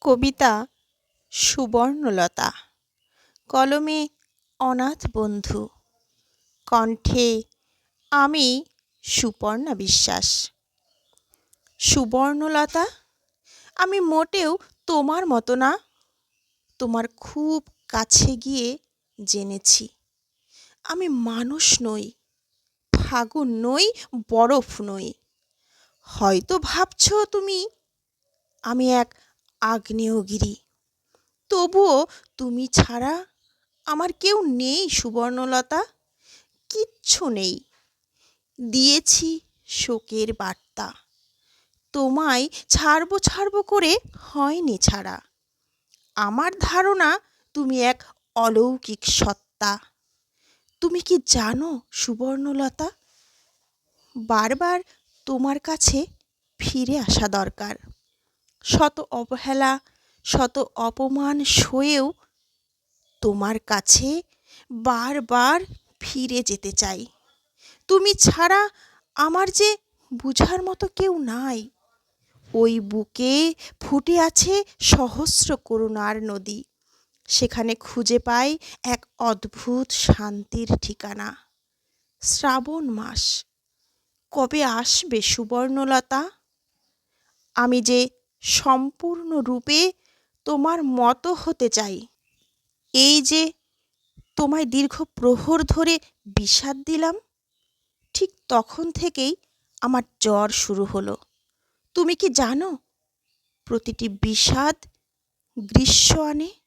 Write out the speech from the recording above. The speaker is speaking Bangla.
কবিতা সুবর্ণলতা। কলমে অনাথ বন্ধু। কণ্ঠে আমি সুপর্ণা বিশ্বাস। সুবর্ণলতা, আমি মোটেও তোমার মতো না। তোমার খুব কাছে গিয়ে জেনেছি। আমি মানুষ নই, ফাগুন নই, বরফ নই। হয়তো ভাবছ তুমি, আমি এক আগ্নেয়গিরি। তবুও তুমি ছাড়া আমার কেউ নেই, সুবর্ণলতা। কিচ্ছু নেই। দিয়েছি শোকের বার্তা। তোমায় ছাড়বো ছাড়বো করে হয়নি ছাড়া। আমার ধারণা তুমি এক অলৌকিক সত্তা। তুমি কি জানো, সুবর্ণলতা? বারবার তোমার কাছে ফিরে আসা দরকার। শত অবহেলা, শত অপমান সয়েও তোমার কাছে বারবার ফিরে যেতে চাই। তুমি ছাড়া আমার যে বুঝার মতো কেউ নাই। ওই বুকে ফুটে আছে সহস্র করুণার নদী। সেখানে খুঁজে পাই এক অদ্ভুত শান্তির ঠিকানা। শ্রাবণ মাস। কবে আসবে সুবর্ণলতা? আমি যে সম্পূর্ণরূপে তোমার মতো হতে চাই। এই যে তোমায় দীর্ঘ প্রহর ধরে বিষাদ দিলাম, ঠিক তখন থেকেই আমার জ্বর শুরু হলো। তুমি কি জানো, প্রতিটি বিষাদ গ্রীষ্ম আনে?